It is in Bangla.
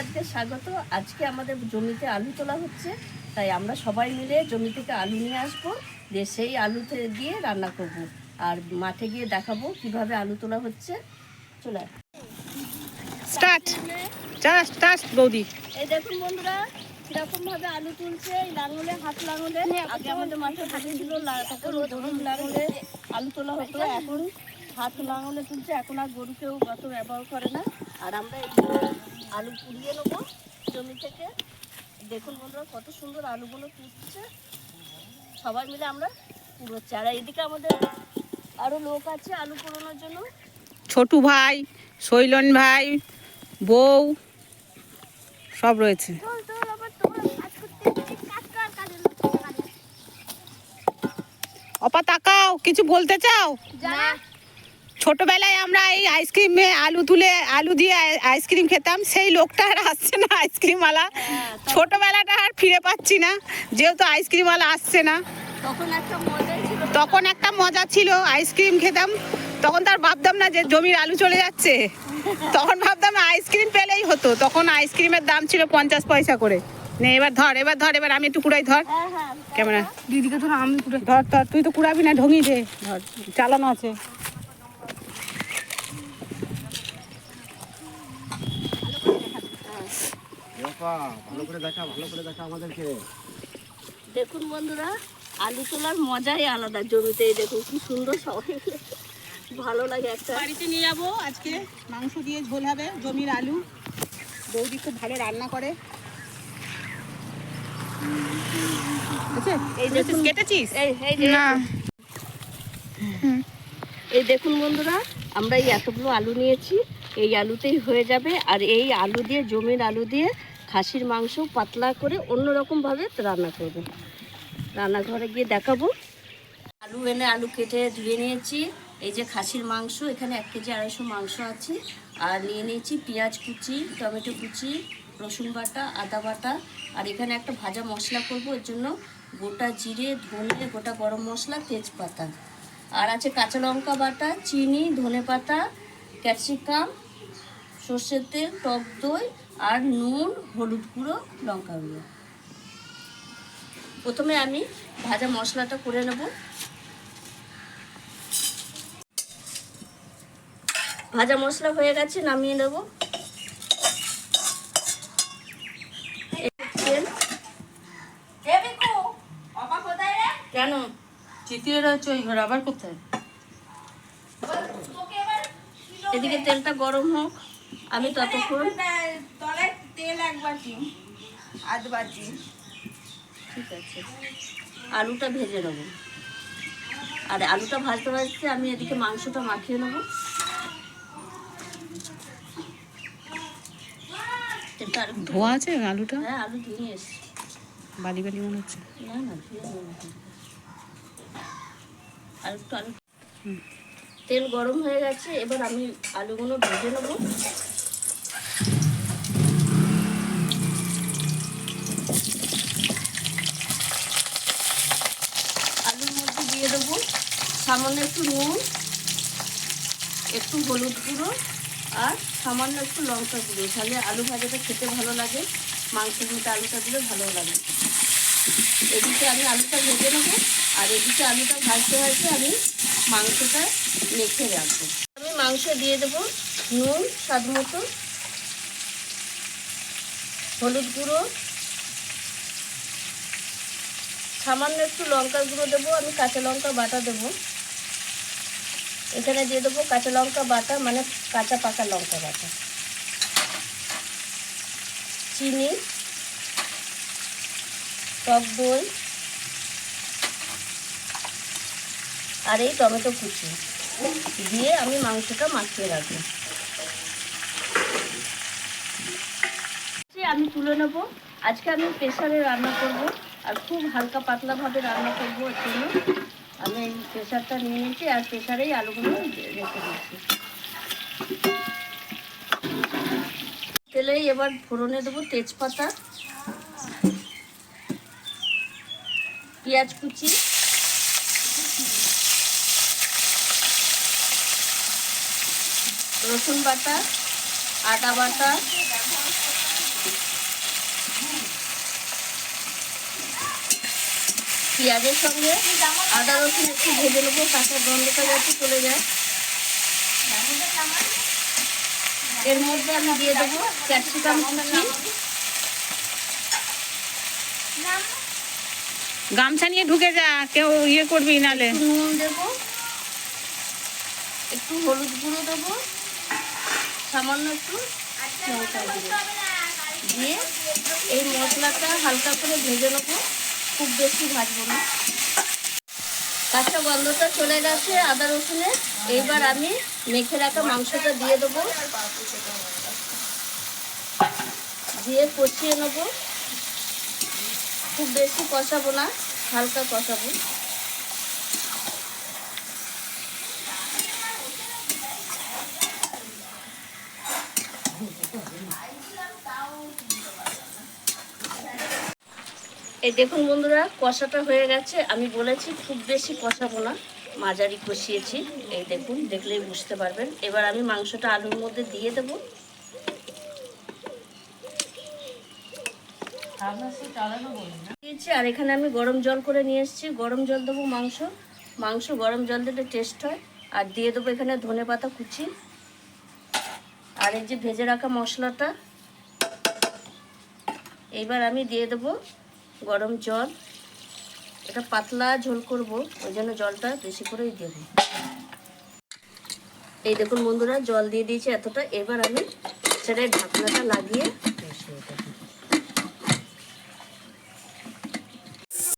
আজকে স্বাগত। আজকে আমাদের জমিতে আলু তোলা হচ্ছে তাই আমরা সবাই মিলে জমি থেকে আলু নিয়ে আসব দিয়ে সেই আলুতে দিয়ে রান্না করব। আর মাঠে গিয়ে দেখাবো কীভাবে আলু তোলা হচ্ছে। চলে। স্টার্ট। চাষ স্টার্ট বৌদি। এই দেখুন বন্ধুরা কীরকম ভাবে আলু তুলছে এই লাঙলে হাত লাঙলে। আগে আমাদের মাঠে হাতে ছিল তখন লাঙলে আলু তোলা হতো এখন হাত লাঙলে তুলছে এখন আর গরু কেউ অত ব্যবহার করে না। আর আমরা এই আলু পুড়িয়ে নেব জমি থেকে। দেখুন বন্ধুরা কত সুন্দর আলুগুলো তুলছে সবাই মিলে আমরা পুড়োচ্ছি। আর এইদিকে আমাদের আরও লোক আছে আলু পুরোনোর জন্য। ছোটু ভাই শৈলন ভাই বউ সব রয়েছে। অপা তাকাও কিছু বলতে চাও? ছোটবেলায় আমরা এই আইসক্রিমে আলু তুলে আলু দিয়ে আই- আইসক্রিম খেতাম সেই লোকটা আর আসছে না আইসক্রিমওয়ালা। ছোটবেলাটা আর ফিরে পাচ্ছি না যেহেতু আইসক্রিমওয়ালা আসছে না। তখন একটা মজাই ছিল। তখন একটা মজা ছিল আইসক্রিম খেতাম। তখন তার ভাবতাম না যে জমির আলু চলে যাচ্ছে। তখন ভাবতাম আইসক্রিম পেলেই হতো। তখন আইসক্রিমের দাম ছিল পঞ্চাশ পয়সা করে। নে এবার ধর এবার ধর এবার আমি একটু কুড়াই ধর। হ্যাঁ হ্যাঁ। ক্যামেরা। দিদিকে ধর আমি ধর ধর তুই তো কুড়াবি না ঢঙি দে। ধর চালানো আছে। ভালো করে দেখা ভালো করে দেখা আমাদেরকে। দেখুন বন্ধুরা আলু তোলার মজাই আলাদা জমিতে এই দেখুন কি সুন্দর সবাই ভালো লাগে একটা। বাড়িতে নিয়ে যাব আজকে মাংস দিয়ে ঝোল হবে জমির আলু। বৌদি খুব ভালো রান্না করে। আছে? এই দেখুন। কেটেছিস? এই এই এই দেখুন বন্ধুরা আমরা এই এতগুলো আলু নিয়েছি। এই আলুতেই হয়ে যাবে। আর এই আলু দিয়ে, জমির আলু দিয়ে খাসির মাংস পাতলা করে অন্যরকম ভাবে রান্না করবে। রান্নাঘরে গিয়ে দেখাবো। আলু এনে আলু কেটে ধুয়ে নিয়েছি। এই যে খাসির মাংস, এখানে এক কেজি আড়াইশো মাংস আছে। আর নিয়ে নিয়েছি পেঁয়াজ কুচি, টমেটো কুচি, রসুন বাটা, আদা বাটা। আর এখানে একটা ভাজা মশলা করব। এর জন্য গোটা জিরে, ধনে, গোটা গরম মশলা, তেজপাতা। আর আছে কাঁচা লঙ্কা বাটা, চিনি, ধনে পাতা, ক্যাপসিকাম সর্ষের তেল টক দই আর নুন হলুদ গুঁড়ো লঙ্কা গুঁড়ো। প্রথমে আমি ভাজা মশলাটা করে নেব। ভাজা মশলা হয়ে গেছে নামিয়ে নেব। কেন? রয়েছে ওই ঘর আবার কোথায়? এদিকে তেলটা গরম হোক। আমি ততক্ষণ তলায় তেল এক বাটি আধ বাটি। ঠিক আছে। আলুটা ভেজে নেব। আর আলুটা ভাজতে ভাজতে আমি এদিকে মাংসটা মাখিয়ে নেব। ধোয়া আছে আলুটা? হ্যাঁ আলু ধুয়ে এসছি। বালি বালি মনে হচ্ছে। না না ধুয়ে আর একটু আলু তেল গরম হয়ে গেছে এবার আমি আলুগুলো ভেজে নেব আলুর মধ্যে দিয়ে দেবো। সামান্য একটু নুন, একটু হলুদ গুঁড়ো আর সামান্য একটু লঙ্কা গুঁড়ো। তাহলে আলু ভাজাটা খেতে ভালো লাগে, মাংসের মধ্যে আলুটা দিলে ভালো লাগে। এদিকে আমি আলুটা ভেজে নেব আর এদিকে আলুটা ভাজতে ভাজতে আমি মাংসটা মেখে রাখব। আমি মাংস দিয়ে দেবো নুন, স্বাদ মতো, হলুদ গুঁড়ো সামান্য একটু লঙ্কা গুঁড়ো দেবো, আমি কাঁচা লঙ্কা বাটা দেবো। এখানে দিয়ে দেবো কাঁচা লঙ্কা বাটা মানে কাঁচা পাকা লঙ্কা বাটা। চিনি, টক দই, আর এই টমেটো কুচি। দিয়ে আমি মাংসটা মাখিয়ে রাখব। আমি তুলে নেব। আজকে আমি প্রেসারে রান্না করব। আর খুব হালকা পাতলাভাবে রান্না করব এর জন্য। আমি এই প্রেসারটা নিয়ে নিয়েছি আর প্রেশারেই আলুগুলো রেখে দিচ্ছি। তেলেই এবার ফোড়নে দেবো তেজপাতা, পেঁয়াজ কুচি, রসুন বাটা, আদা বাটা পেঁয়াজের সঙ্গে আদা রসুন একটু ভেজে নেব কাঁচা গন্ধটা যাতে চলে যায়। এর মধ্যে আমি দিয়ে দেবো ক্যাপসিকাম কুচি। গামছা নিয়ে ঢুকে যা কেউ ইয়ে করবি নালে। নুন দেবো। একটু হলুদ গুঁড়ো দেবো। সামান্য একটু লঙ্কা দিয়ে এই মশলাটা হালকা করে ভেজে নেব। খুব বেশি ভাজবো না। কাঁচা গন্ধটা চলে গেছে আদা রসুনের এইবার আমি মেখে রাখা মাংসটা দিয়ে দেবো। দিয়ে কষিয়ে নেব। খুব বেশি কষাবো না, হালকা কষাবো। এই দেখুন বন্ধুরা কষাটা হয়ে গেছে। আমি বলেছি খুব বেশি কষাবো না। মাঝারি কষিয়েছি। এই দেখুন দেখলেই বুঝতে পারবেন। এবার আমি মাংসটা আলুর মধ্যে দিয়ে দেবো। দিয়েছি আর এখানে আমি গরম জল করে নিয়ে এসেছি। গরম জল দেবো মাংস। মাংস গরম জল দিলে টেস্ট হয়। আর দিয়ে দেবো এখানে ধনে পাতা কুচি। আর এই যে ভেজে রাখা মশলাটা। এইবার আমি দিয়ে দেবো গরম জল। এটা পাতলা ঝোল করব, ওই জন্য জলটা বেশি করেই দেব। এই দেখুন বন্ধুরা, জল দিয়ে দিয়েছি এতটা। এবার আমি সেটাই ঢাকনাটা লাগিয়ে